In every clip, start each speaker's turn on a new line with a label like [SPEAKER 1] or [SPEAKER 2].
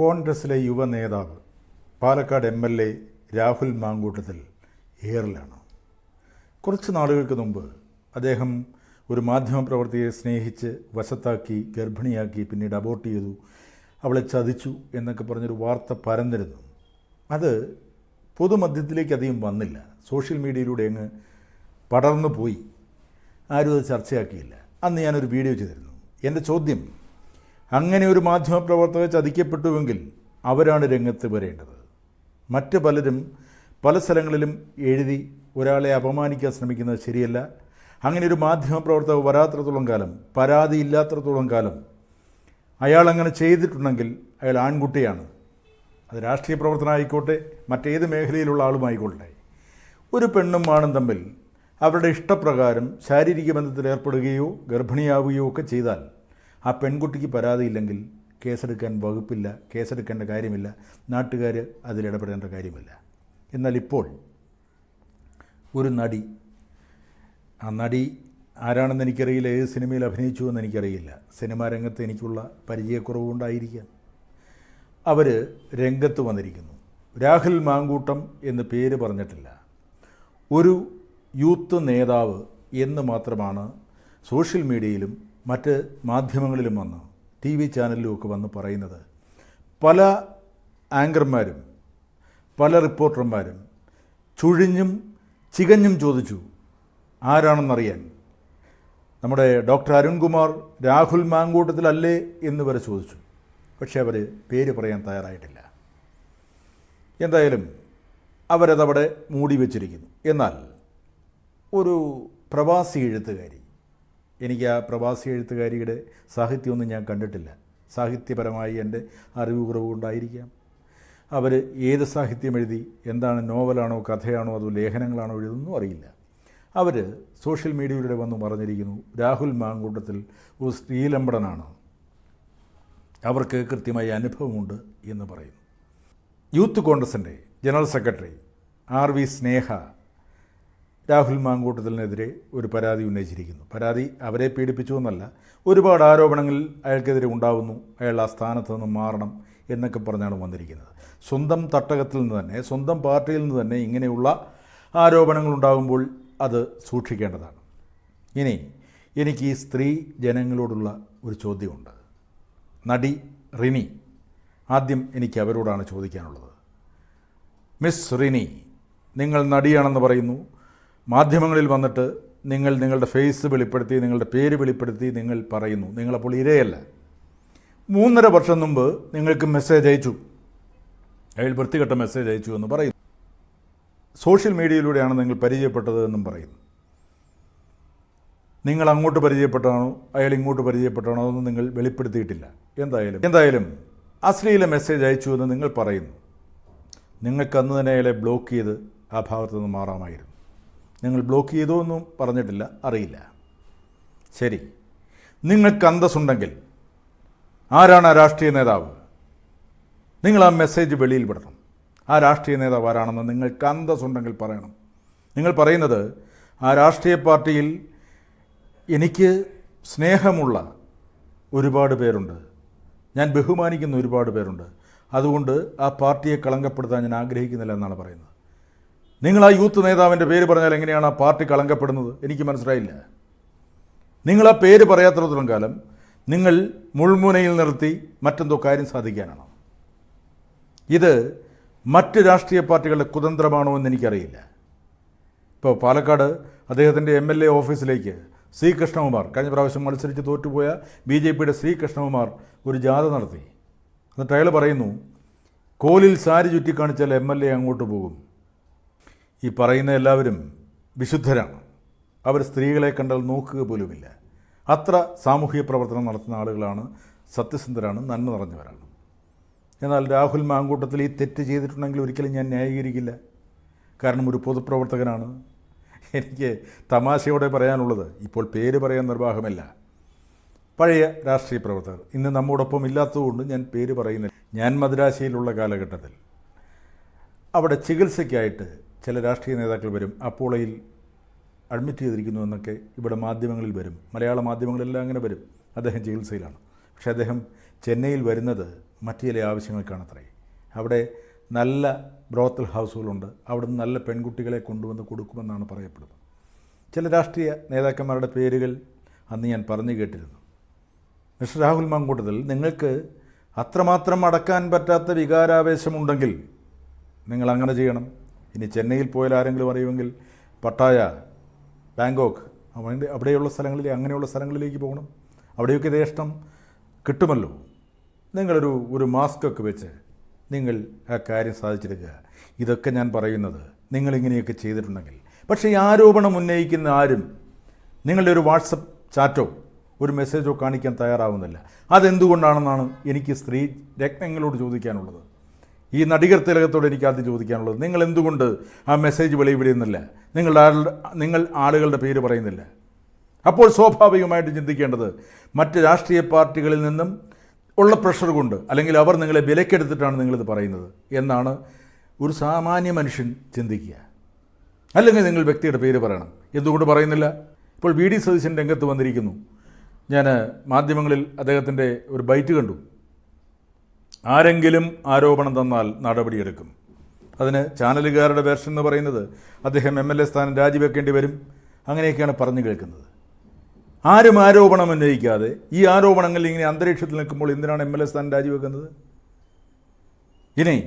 [SPEAKER 1] കോൺഗ്രസിലെ യുവ നേതാവ് Palakkad M L A Rahul Mankoottathil ഏറിലാണ്. കുറച്ച് നാളുകൾക്ക് മുമ്പ് അദ്ദേഹം ഒരു മാധ്യമപ്രവർത്തകയെ സ്നേഹിച്ച് വശത്താക്കി ഗർഭിണിയാക്കി പിന്നീട് അബോർട്ട് ചെയ്തു. അവളെ ചതിച്ചു എന്നൊക്കെ പറഞ്ഞൊരു വാർത്ത പരന്നിരുന്നു. അത് പൊതുമധ്യത്തിലേക്ക് അധികം വന്നില്ല. സോഷ്യൽ മീഡിയയിലൂടെ അങ്ങ് പടർന്നു പോയി ആരും അത് ചർച്ചയാക്കിയില്ല. അന്ന് ഞാനൊരു വീഡിയോ ചെയ്തിരുന്നു. എന്റെ ചോദ്യം അങ്ങനെ ഒരു മാധ്യമപ്രവർത്തകർ ചതിക്കപ്പെട്ടുവെങ്കിൽ അവരാണ് രംഗത്ത് വരേണ്ടത്. മറ്റ് പലരും പല സ്ഥലങ്ങളിലും എഴുതി ഒരാളെ അപമാനിക്കാൻ ശ്രമിക്കുന്നത് ശരിയല്ല. അങ്ങനെ ഒരു മാധ്യമപ്രവർത്തകർ വരാത്രത്തോളം കാലം പരാതി ഇല്ലാത്രത്തോളം കാലം അയാൾ അങ്ങനെ ചെയ്തിട്ടുണ്ടെങ്കിൽ അയാൾ ആൺകുട്ടിയാണ്. അത് രാഷ്ട്രീയ പ്രവർത്തനമായിക്കോട്ടെ മറ്റേത് മേഖലയിലുള്ള ആളുമായിക്കോട്ടെ. ഒരു പെണ്ണും ആണും തമ്മിൽ അവരുടെ ഇഷ്ടപ്രകാരം ശാരീരിക ബന്ധത്തിൽ ഏർപ്പെടുകയോ ഗർഭിണിയാവുകയോ ഒക്കെ ചെയ്താൽ ആ പെൺകുട്ടിക്ക് പരാതിയില്ലെങ്കിൽ കേസെടുക്കാൻ വകുപ്പില്ല കേസെടുക്കേണ്ട കാര്യമില്ല നാട്ടുകാർ അതിലിടപെടേണ്ട കാര്യമില്ല. എന്നാൽ ഇപ്പോൾ ഒരു നടി ആ നടി ആരാണെന്ന് എനിക്കറിയില്ല ഏത് സിനിമയിൽ അഭിനയിച്ചു എന്ന് എനിക്കറിയില്ല. സിനിമാ രംഗത്ത് എനിക്കുള്ള പരിചയക്കുറവുണ്ടായിരിക്കാം. അവർ രംഗത്ത് വന്നിരിക്കുന്നു. രാഹുൽ മാങ്കൂട്ടം എന്ന് പേര് പറഞ്ഞിട്ടില്ല. ഒരു യൂത്ത് നേതാവ് എന്ന് മാത്രമാണ് സോഷ്യൽ മീഡിയയിലും മറ്റ് മാധ്യമങ്ങളിലും വന്ന് ടി വി ചാനലിലും ഒക്കെ വന്ന് പറയുന്നത്. പല ആങ്കർമാരും പല റിപ്പോർട്ടർമാരും ചുഴിഞ്ഞും ചികഞ്ഞും ചോദിച്ചു ആരാണെന്നറിയാൻ? നമ്മുടെ ഡോക്ടർ അരുൺകുമാർ രാഹുൽ മാങ്കൂട്ടത്തിലല്ലേ എന്ന് വരെ ചോദിച്ചു. പക്ഷേ അവർ പേര് പറയാൻ തയ്യാറായിട്ടില്ല. എന്തായാലും അവരതവിടെ മൂടി വച്ചിരിക്കുന്നു. എന്നാൽ ഒരു പ്രവാസി എഴുത്തുകാരി എനിക്ക് ആ പ്രവാസി എഴുത്തുകാരിയുടെ സാഹിത്യമൊന്നും ഞാൻ കണ്ടിട്ടില്ല. സാഹിത്യപരമായി എന്റെ അറിവ് കുറവുകൊണ്ടായിരിക്കാം അവർ ഏത് സാഹിത്യം എഴുതി എന്താണ് നോവലാണോ കഥയാണോ അതോ ലേഖനങ്ങളാണോ എഴുതുന്നോ അറിയില്ല. അവർ സോഷ്യൽ മീഡിയയിലൂടെ വന്നു പറഞ്ഞിരിക്കുന്നു രാഹുൽ മാങ്കൂട്ടത്തിൽ ഒരു സ്ത്രീലമ്പടനാണ്. അവർക്ക് കൃത്യമായ അനുഭവമുണ്ട് എന്ന് പറയുന്നു. യൂത്ത് കോൺഗ്രസിന്റെ general secretary R V Sneha Rahul മാങ്കൂട്ടത്തിനെതിരെ ഒരു പരാതി ഉന്നയിച്ചിരിക്കുന്നു. പരാതി അവരെ പീഡിപ്പിച്ചു എന്നല്ല ഒരുപാട് ആരോപണങ്ങൾ അയാൾക്കെതിരെ ഉണ്ടാവുന്നു. അയാൾ ആ സ്ഥാനത്ത് നിന്ന് മാറണം എന്നൊക്കെ പറഞ്ഞാണ് വന്നിരിക്കുന്നത്. സ്വന്തം തട്ടകത്തിൽ നിന്ന് തന്നെ സ്വന്തം പാർട്ടിയിൽ നിന്ന് തന്നെ ഇങ്ങനെയുള്ള ആരോപണങ്ങൾ ഉണ്ടാകുമ്പോൾ അത് സൂക്ഷിക്കേണ്ടതാണ്. ഇനി എനിക്ക് ഈ സ്ത്രീ ജനങ്ങളോടുള്ള ഒരു ചോദ്യമുണ്ട്. നടി റിനി ആദ്യം എനിക്ക് അവരോടാണ് ചോദിക്കാനുള്ളത്. മിസ് റിനി നിങ്ങൾ നടിയാണെന്ന് പറയുന്നു. മാധ്യമങ്ങളിൽ വന്നിട്ട് നിങ്ങൾ നിങ്ങളുടെ ഫേസ് വെളിപ്പെടുത്തി നിങ്ങളുടെ പേര് വെളിപ്പെടുത്തി നിങ്ങൾ പറയുന്നു. നിങ്ങളപ്പോൾ ഇരയല്ല. മൂന്നര വർഷം മുമ്പ് നിങ്ങൾക്ക് മെസ്സേജ് അയച്ചു. അയാൾ വൃത്തികെട്ട മെസ്സേജ് അയച്ചു എന്ന് പറയുന്നു. സോഷ്യൽ മീഡിയയിലൂടെയാണ് നിങ്ങൾ പരിചയപ്പെട്ടത് എന്നും പറയുന്നു. നിങ്ങൾ അങ്ങോട്ട് പരിചയപ്പെട്ടാണോ? അയാൾ ഇങ്ങോട്ട് പരിചയപ്പെട്ടാണോ അതൊന്നും നിങ്ങൾ വെളിപ്പെടുത്തിയിട്ടില്ല. എന്തായാലും എന്തായാലും അശ്ലീല മെസ്സേജ് അയച്ചു എന്ന് നിങ്ങൾ പറയുന്നു. നിങ്ങൾക്ക് അന്ന് തന്നെ അയാളെ ബ്ലോക്ക് ചെയ്ത് ആ ഭാഗത്തു നിന്ന് മാറാമായിരുന്നു. നിങ്ങൾ ബ്ലോക്ക് ചെയ്തോ എന്നും പറഞ്ഞിട്ടില്ല അറിയില്ല. ശരി. നിങ്ങൾക്ക് അന്തസ്സുണ്ടെങ്കിൽ ആരാണ് ആ രാഷ്ട്രീയ നേതാവ്? നിങ്ങൾ ആ മെസ്സേജ് വെളിയിൽ വിടണം. ആ രാഷ്ട്രീയ നേതാവ് ആരാണെന്ന് നിങ്ങൾക്ക് അന്തസ്സുണ്ടെങ്കിൽ പറയണം. നിങ്ങൾ പറയുന്നത് ആ രാഷ്ട്രീയ പാർട്ടിയിൽ എനിക്ക് സ്നേഹമുള്ള ഒരുപാട് പേരുണ്ട്. ഞാൻ ബഹുമാനിക്കുന്ന ഒരുപാട് പേരുണ്ട്. അതുകൊണ്ട് ആ പാർട്ടിയെ കളങ്കപ്പെടുത്താൻ ഞാൻ ആഗ്രഹിക്കുന്നില്ല എന്നാണ് പറയുന്നത്. നിങ്ങൾ ആ യൂത്ത് നേതാവിന്റെ പേര് പറഞ്ഞാൽ എങ്ങനെയാണ് ആ പാർട്ടി കളങ്കപ്പെടുന്നത്? എനിക്ക് മനസ്സിലായില്ല. നിങ്ങൾ ആ പേര് പറയാത്തിടത്തോളം കാലം നിങ്ങൾ മുൾമുനയിൽ നിർത്തി മറ്റെന്തോ കാര്യം സാധിക്കാനാണ്? ഇത് മറ്റ് രാഷ്ട്രീയ പാർട്ടികളുടെ കുതന്ത്രമാണോ എന്ന് എനിക്കറിയില്ല. ഇപ്പോൾ പാലക്കാട് അദ്ദേഹത്തിന്റെ എം എൽ എ ഓഫീസിലേക്ക് ശ്രീകൃഷ്ണകുമാർ കൃഷ്ണകുമാർ കഴിഞ്ഞ പ്രാവശ്യം മത്സരിച്ച് തോറ്റുപോയ ബി ജെ പിയുടെ സി കൃഷ്ണകുമാർ ഒരു ജാഥ നടത്തി. എന്നിട്ട് അയാൾ പറയുന്നു കോലിൽ സാരി ചുറ്റിക്കാണിച്ചാൽ എം എൽ എ അങ്ങോട്ട് പോകും. ഈ പറയുന്ന എല്ലാവരും വിശുദ്ധരാണ്. അവർ സ്ത്രീകളെ കണ്ടാൽ നോക്കുക പോലുമില്ല. അത്ര സാമൂഹിക പ്രവർത്തനം നടത്തുന്ന ആളുകളാണ് സത്യസന്ധരാണ് നന്മ നിറഞ്ഞവരാണ്. എന്നാൽ രാഹുൽ മാങ്കൂട്ടത്തിൽ ഈ തെറ്റ് ചെയ്തിട്ടുണ്ടെങ്കിൽ ഒരിക്കലും ഞാൻ ന്യായീകരിക്കില്ല. കാരണം ഒരു പൊതുപ്രവർത്തകനാണ്. എനിക്ക് തമാശയോടെ പറയാനുള്ളത് ഇപ്പോൾ പേര് പറയാൻ നിർവാഹമില്ല. പഴയ രാഷ്ട്രീയ പ്രവർത്തകർ ഇന്ന് നമ്മോടൊപ്പം ഇല്ലാത്തതുകൊണ്ട് ഞാൻ പേര് പറയുന്നില്ല. ഞാൻ മദ്രാശയിലുള്ള കാലഘട്ടത്തിൽ. അവിടെ ചികിത്സയ്ക്കായിട്ട് ചില രാഷ്ട്രീയ നേതാക്കൾ വരും അപ്പോളയിൽ അഡ്മിറ്റ് ചെയ്തിരിക്കുന്നു എന്നൊക്കെ ഇവിടെ മാധ്യമങ്ങളിൽ വരും. മലയാള മാധ്യമങ്ങളെല്ലാം അങ്ങനെ വരും. അദ്ദേഹം ചികിത്സയിലാണ്. പക്ഷേ അദ്ദേഹം ചെന്നൈയിൽ വരുന്നത് മറ്റു ചില ആവശ്യങ്ങൾക്കാണത്രേ. അവിടെ നല്ല ബ്രോത്തൽ ഹൗസുകളുണ്ട് അവിടുന്ന് നല്ല പെൺകുട്ടികളെ കൊണ്ടുവന്ന് കൊടുക്കുമെന്നാണ് പറയപ്പെടുന്നത്. ചില രാഷ്ട്രീയ നേതാക്കന്മാരുടെ പേരുകൾ അന്ന് ഞാൻ പറഞ്ഞു കേട്ടിരുന്നു. മിസ്റ്റർ രാഹുൽ മാങ്കൂട്ടത്തിൽ നിങ്ങൾക്ക് അത്രമാത്രം അടക്കാൻ പറ്റാത്ത വികാരാവേശമുണ്ടെങ്കിൽ നിങ്ങൾ അങ്ങനെ ചെയ്യണം. ഇനി ചെന്നൈയിൽ പോയാൽ ആരെങ്കിലും അറിയുമെങ്കിൽ പട്ടായ ബാങ്കോക്ക് അവിടെ അവിടെയുള്ള സ്ഥലങ്ങളിൽ അങ്ങനെയുള്ള സ്ഥലങ്ങളിലേക്ക് പോകണം. അവിടെയൊക്കെ ദേഷ്ടം കിട്ടുമല്ലോ. നിങ്ങളൊരു ഒരു മാസ്ക് ഒക്കെ വെച്ച് നിങ്ങൾ ആ കാര്യം സാധിച്ചെടുക്കുക ഇതൊക്കെ ഞാൻ പറയുന്നത് നിങ്ങളിങ്ങനെയൊക്കെ ചെയ്തിട്ടുണ്ടെങ്കിൽ. പക്ഷേ ഈ ആരോപണം ഉന്നയിക്കുന്ന ആരും നിങ്ങളുടെ ഒരു വാട്സപ്പ് ചാറ്റോ ഒരു മെസ്സേജോ കാണിക്കാൻ തയ്യാറാവുന്നില്ല. അതെന്തുകൊണ്ടാണെന്നാണ് എനിക്ക് സ്ത്രീ രത്നങ്ങളോട് ചോദിക്കാനുള്ളത്. ഈ നടികർ തിലകത്തോട് എനിക്ക് ആദ്യം ചോദിക്കാനുള്ളത് നിങ്ങൾ എന്തുകൊണ്ട് ആ മെസ്സേജ് വെളിവിടുന്നില്ല നിങ്ങളുടെ നിങ്ങൾ ആളുകളുടെ പേര് പറയുന്നില്ല. അപ്പോൾ സ്വാഭാവികമായിട്ട് ചിന്തിക്കേണ്ടത് മറ്റ് രാഷ്ട്രീയ പാർട്ടികളിൽ നിന്നും ഉള്ള പ്രഷർ കൊണ്ട് അല്ലെങ്കിൽ അവർ നിങ്ങളെ വിലക്കെടുത്തിട്ടാണ് നിങ്ങളിത് പറയുന്നത് എന്നാണ് ഒരു സാമാന്യ മനുഷ്യൻ ചിന്തിക്കുക. അല്ലെങ്കിൽ നിങ്ങൾ വ്യക്തിയുടെ പേര് പറയണം. എന്തുകൊണ്ട് പറയുന്നില്ല? ഇപ്പോൾ വി ഡി സതീശൻ രംഗത്ത് വന്നിരിക്കുന്നു. ഞാൻ മാധ്യമങ്ങളിൽ അദ്ദേഹത്തിന്റെ ഒരു ബൈറ്റ് കണ്ടു. ആരെങ്കിലും ആരോപണം തന്നാൽ നടപടിയെടുക്കും. അതിന് ചാനലുകാരുടെ വേർഷൻ എന്ന് പറയുന്നത് അദ്ദേഹം എം എൽ എ സ്ഥാനം രാജിവെക്കേണ്ടി വരും. അങ്ങനെയൊക്കെയാണ് പറഞ്ഞു കേൾക്കുന്നത്. ആരും ആരോപണം ഉന്നയിക്കാതെ ഈ ആരോപണങ്ങൾ ഇങ്ങനെ അന്തരീക്ഷത്തിൽ നിൽക്കുമ്പോൾ എന്തിനാണ് എം എൽ എ സ്ഥാനം രാജിവെക്കുന്നത്? ഇനി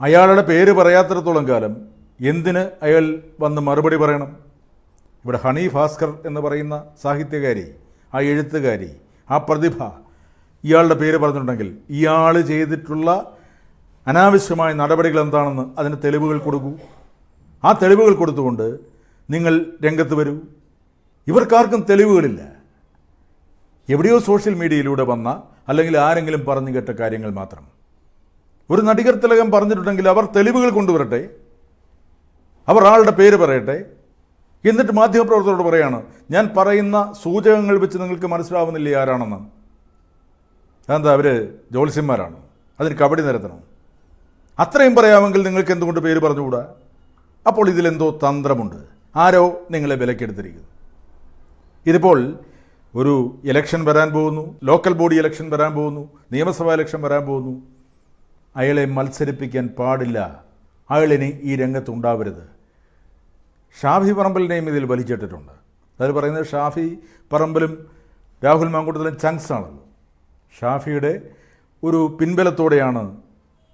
[SPEAKER 1] അയാളുടെ പേര് പറയാത്തിടത്തോളം കാലം എന്തിന് അയാൾ വന്ന് മറുപടി പറയണം? ഇവിടെ ഹണി ഭാസ്കർ എന്ന് പറയുന്ന സാഹിത്യകാരി ആ എഴുത്തുകാരി ആ പ്രതിഭ ഇയാളുടെ പേര് പറഞ്ഞിട്ടുണ്ടെങ്കിൽ ഇയാൾ ചെയ്തിട്ടുള്ള അനാവശ്യമായ നടപടികൾ എന്താണെന്ന് അതിന് തെളിവുകൾ കൊടുക്കൂ. ആ തെളിവുകൾ കൊടുത്തുകൊണ്ട് നിങ്ങൾ രംഗത്ത് വരൂ. ഇവർക്കാർക്കും തെളിവുകളില്ല. എവിടെയോ സോഷ്യൽ മീഡിയയിലൂടെ വന്ന അല്ലെങ്കിൽ ആരെങ്കിലും പറഞ്ഞു കേട്ട കാര്യങ്ങൾ മാത്രം. ഒരു നടികർ തിലകം പറഞ്ഞിട്ടുണ്ടെങ്കിൽ അവർ തെളിവുകൾ കൊണ്ടുവരട്ടെ. അവർ ആളുടെ പേര് പറയട്ടെ. എന്നിട്ട് മാധ്യമപ്രവർത്തകരോട് പറയാണ് ഞാൻ പറയുന്ന സൂചകങ്ങൾ വെച്ച് നിങ്ങൾക്ക് മനസ്സിലാവുന്നില്ലേ ആരാണെന്ന്? അതെന്താ അവർ ജോത്സ്യന്മാരാണ് അതിന് കബഡി നിരത്തണം? അത്രയും പറയാമെങ്കിൽ നിങ്ങൾക്ക് എന്തുകൊണ്ട് പേര് പറഞ്ഞുകൂടാ? അപ്പോൾ ഇതിലെന്തോ തന്ത്രമുണ്ട്. ആരോ നിങ്ങളെ വിലക്കെടുത്തിരിക്കുന്നു. ഇതിപ്പോൾ ഒരു ഇലക്ഷൻ വരാൻ പോകുന്നു ലോക്കൽ ബോഡി ഇലക്ഷൻ വരാൻ പോകുന്നു നിയമസഭാ ഇലക്ഷൻ വരാൻ പോകുന്നു. അയാളെ മത്സരിപ്പിക്കാൻ പാടില്ല. അയാളിനി ഈ രംഗത്തുണ്ടാവരുത് ഷാഫി പറമ്പലിനെയും ഇതിൽ വലിച്ചിട്ടിട്ടുണ്ട്. അതിൽ പറയുന്നത് ഷാഫി പറമ്പലും രാഹുൽ മാങ്കൂട്ടത്തിലും ചങ്സ് ആണല്ലോ. ഷാഫിയുടെ ഒരു പിൻബലത്തോടെയാണ്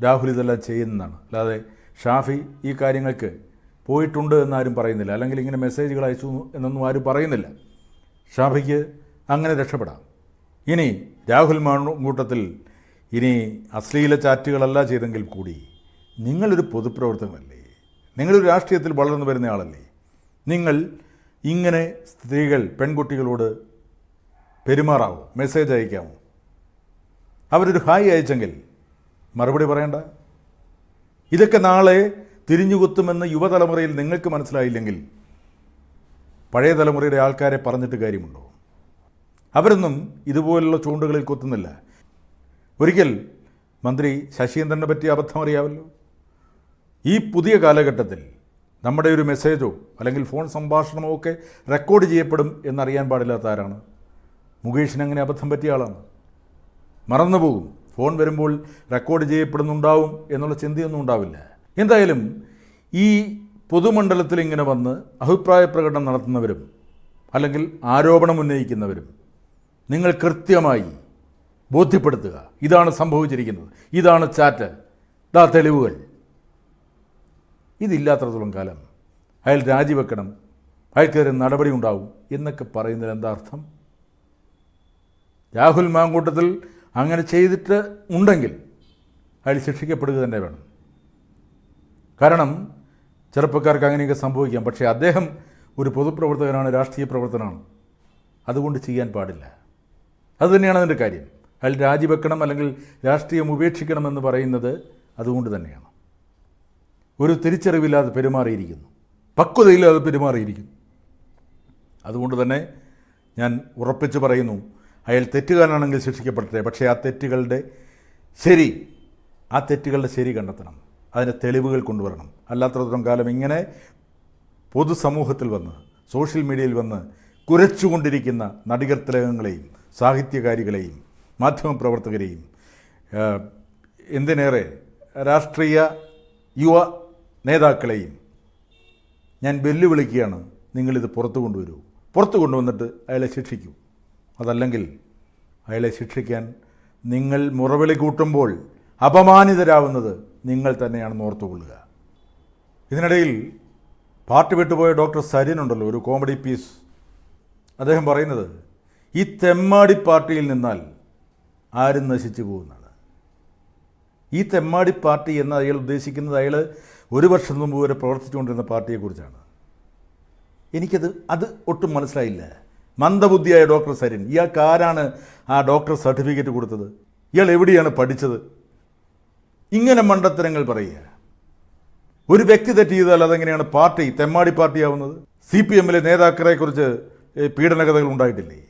[SPEAKER 1] രാഹുൽ ഇതെല്ലാം ചെയ്യുന്നതാണ്. അല്ലാതെ ഷാഫി ഈ കാര്യങ്ങൾക്ക് പോയിട്ടുണ്ട് എന്നാരും പറയുന്നില്ല. അല്ലെങ്കിൽ ഇങ്ങനെ മെസ്സേജുകൾ അയച്ചു എന്നൊന്നും ആരും പറയുന്നില്ല. ഷാഫിക്ക് അങ്ങനെ രക്ഷപ്പെടാം. ഇനി രാഹുൽ മാങ്കൂട്ടത്തിൽ ഇനി അശ്ലീല ചാറ്റുകളല്ല ചെയ്തെങ്കിൽ കൂടി നിങ്ങളൊരു പൊതുപ്രവർത്തകനല്ലേ? നിങ്ങളൊരു രാഷ്ട്രീയത്തിൽ വളർന്നു വരുന്ന ആളല്ലേ? നിങ്ങൾ ഇങ്ങനെ സ്ത്രീകൾ പെൺകുട്ടികളോട് പെരുമാറാവോ? മെസ്സേജ് അയക്കാമോ? അവരൊരു ഹായ് അയച്ചെങ്കിൽ മറുപടി പറയണ്ട. ഇതൊക്കെ നാളെ തിരിഞ്ഞുകുത്തുമെന്ന് യുവതലമുറയിൽ നിങ്ങൾക്ക് മനസ്സിലായില്ലെങ്കിൽ പഴയ തലമുറയുടെ ആൾക്കാരെ പറഞ്ഞിട്ട് കാര്യമുണ്ടോ? അവരൊന്നും ഇതുപോലുള്ള ചൂണ്ടുകളിൽ കൊത്തുന്നില്ല. ഒരിക്കൽ മന്ത്രി ശശീന്ദ്രനെ പറ്റി അബദ്ധം അറിയാമല്ലോ ഈ പുതിയ കാലഘട്ടത്തിൽ നമ്മുടെ ഒരു മെസ്സേജോ അല്ലെങ്കിൽ ഫോൺ സംഭാഷണമോ ഒക്കെ റെക്കോർഡ് ചെയ്യപ്പെടും എന്നറിയാൻ പാടില്ലാത്ത ആരാണ്? മുകേഷിന് അങ്ങനെ അബദ്ധം പറ്റിയ ആളാണ്? മറന്നുപോകും. ഫോൺ വരുമ്പോൾ റെക്കോർഡ് ചെയ്യപ്പെടുന്നുണ്ടാവും എന്നുള്ള ചിന്തയൊന്നും ഉണ്ടാവില്ല. എന്തായാലും ഈ പൊതുമണ്ഡലത്തിൽ ഇങ്ങനെ വന്ന് അഭിപ്രായ പ്രകടനം നടത്തുന്നവരും അല്ലെങ്കിൽ ആരോപണം ഉന്നയിക്കുന്നവരും നിങ്ങൾ കൃത്യമായി ബോധ്യപ്പെടുത്തുക. ഇതാണ് സംഭവിച്ചിരിക്കുന്നത്. ഇതാണ് ചാറ്റ്. ഇതാ തെളിവുകൾ. ഇതില്ലാത്തടത്തോളം കാലം അയാൾ രാജിവെക്കണം. അയാൾക്കെതിരെ നടപടി ഉണ്ടാവും എന്നൊക്കെ പറയുന്നതിൽ എന്താ അർത്ഥം? രാഹുൽ മാങ്കൂട്ടത്തിൽ അങ്ങനെ ചെയ്തിട്ട് ഉണ്ടെങ്കിൽ അയാൾ ശിക്ഷിക്കപ്പെടുക തന്നെ വേണം. കാരണം ചെറുപ്പക്കാർക്ക് അങ്ങനെയൊക്കെ സംഭവിക്കാം. പക്ഷേ അദ്ദേഹം ഒരു പൊതുപ്രവർത്തകനാണ് രാഷ്ട്രീയ പ്രവർത്തനമാണ് അതുകൊണ്ട് ചെയ്യാൻ പാടില്ല. അതുതന്നെയാണ് അതിന്റെ കാര്യം. അയാൾ രാജിവെക്കണം അല്ലെങ്കിൽ രാഷ്ട്രീയം ഉപേക്ഷിക്കണമെന്ന് പറയുന്നത് അതുകൊണ്ട് തന്നെയാണ്. ഒരു തിരിച്ചറിവില്ലാതെ പെരുമാറിയിരിക്കുന്നു. പക്വതയില്ലാതെ പെരുമാറിയിരിക്കുന്നു. അതുകൊണ്ട് തന്നെ ഞാൻ ഉറപ്പിച്ച് പറയുന്നു അയാൾ തെറ്റുകാരനാണെങ്കിൽ ശിക്ഷിക്കപ്പെടട്ടെ പക്ഷേ ആ തെറ്റുകളുടെ ശരി ആ തെറ്റുകളുടെ ശരി കണ്ടെത്തണം. അതിന്റെ തെളിവുകൾ കൊണ്ടുവരണം. അല്ലാത്തടത്തോളം കാലം ഇങ്ങനെ പൊതുസമൂഹത്തിൽ വന്ന് സോഷ്യൽ മീഡിയയിൽ വന്ന് കുരച്ചുകൊണ്ടിരിക്കുന്ന നടികർ തിലകങ്ങളെയും സാഹിത്യകാരികളെയും മാധ്യമപ്രവർത്തകരെയും എന്തിനേറെ രാഷ്ട്രീയ യുവ നേതാക്കളെയും ഞാൻ വെല്ലുവിളിക്കുകയാണ്. നിങ്ങളിത് പുറത്തു കൊണ്ടുവരൂ. പുറത്തു കൊണ്ടുവന്നിട്ട് അയാളെ ശിക്ഷിക്കൂ. അതല്ലെങ്കിൽ അയാളെ ശിക്ഷിക്കാൻ നിങ്ങൾ മുറവിളി കൂട്ടുമ്പോൾ അപമാനിതരാവുന്നത് നിങ്ങൾ തന്നെയാണെന്ന് ഓർത്തുകൊള്ളുക. ഇതിനിടയിൽ പാർട്ടി വിട്ടുപോയ ഡോക്ടർ സരിനുണ്ടല്ലോ ഒരു കോമഡി പീസ്. അദ്ദേഹം പറയുന്നത് ഈ തെമ്മാടി പാർട്ടിയിൽ നിന്നാൽ ആരും നശിച്ചു പോകുന്നതാണ്. ഈ തെമ്മാടി പാർട്ടി എന്ന് അയാൾ ഉദ്ദേശിക്കുന്നത് അയാൾ ഒരു വർഷം മുമ്പ് വരെ പ്രവർത്തിച്ചുകൊണ്ടിരുന്ന പാർട്ടിയെക്കുറിച്ചാണ്. എനിക്കത് അത് ഒട്ടും മനസ്സിലായില്ല. മന്ദബുദ്ധിയായ ഡോക്ടർ സരിൻ. ഇയാൾക്ക് ആരാണ് ആ ഡോക്ടർ സർട്ടിഫിക്കറ്റ് കൊടുത്തത്? ഇയാൾ എവിടെയാണ് പഠിച്ചത്? ഇങ്ങനെ മണ്ടത്തരങ്ങൾ പറയുക. ഒരു വ്യക്തി തെറ്റ് ചെയ്താൽ അതെങ്ങനെയാണ് പാർട്ടി തെമ്മാടി പാർട്ടി ആവുന്നത് സി പി എമ്മിലെ നേതാക്കളെക്കുറിച്ച് പീഡനകഥകൾ ഉണ്ടായിട്ടില്ലേ?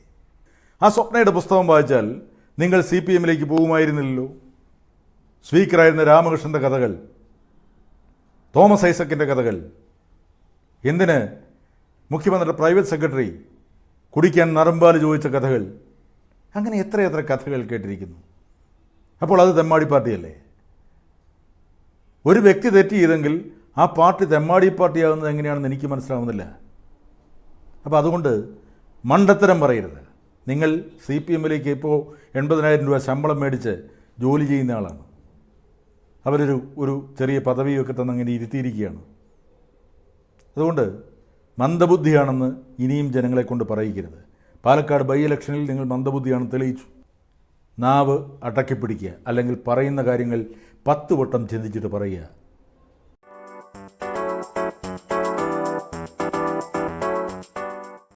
[SPEAKER 1] ആ സ്വപ്നയുടെ പുസ്തകം വായിച്ചാൽ നിങ്ങൾ സി പി എമ്മിലേക്ക് പോകുമായിരുന്നില്ലല്ലോ? സ്പീക്കറായിരുന്ന രാമകൃഷ്ണന്റെ കഥകൾ തോമസ് ഐസക്കിന്റെ കഥകൾ എന്തിന് മുഖ്യമന്ത്രിയുടെ പ്രൈവറ്റ് സെക്രട്ടറി കുടിക്കാൻ നറമ്പാൽ ചോദിച്ച കഥകൾ. അങ്ങനെ എത്രയെത്ര കഥകൾ കേട്ടിരിക്കുന്നു. അപ്പോൾ അത് തെമ്മാടി പാർട്ടിയല്ലേ? ഒരു വ്യക്തി തെറ്റ് ചെയ്തെങ്കിൽ ആ പാർട്ടി തെമ്മാടി പാർട്ടിയാകുന്നത് എങ്ങനെയാണെന്ന് എനിക്ക് മനസ്സിലാവുന്നില്ല. അപ്പോൾ അതുകൊണ്ട് മണ്ടത്തരം പറയരുത്. നിങ്ങൾ സി പി എമ്മിലേക്ക് ഇപ്പോൾ എൺപതിനായിരം രൂപ ശമ്പളം മേടിച്ച് ജോലി ചെയ്യുന്ന ആളാണ്. അവരൊരു ഒരു ചെറിയ പദവിയൊക്കെ തന്നങ്ങനെ ഇരുത്തിയിരിക്കുകയാണ്. അതുകൊണ്ട് മന്ദബുദ്ധിയാണെന്ന് ഇനിയും ജനങ്ങളെ കൊണ്ട് പറയിക്കരുത്. പാലക്കാട് ബൈ ഇലക്ഷനിൽ നിങ്ങൾ മന്ദബുദ്ധിയാണെന്ന് തെളിയിച്ചു. നാവ് അടക്കിപ്പിടിക്കുക അല്ലെങ്കിൽ പറയുന്ന കാര്യങ്ങൾ പത്ത് വട്ടം ചിന്തിച്ചിട്ട് പറയുക.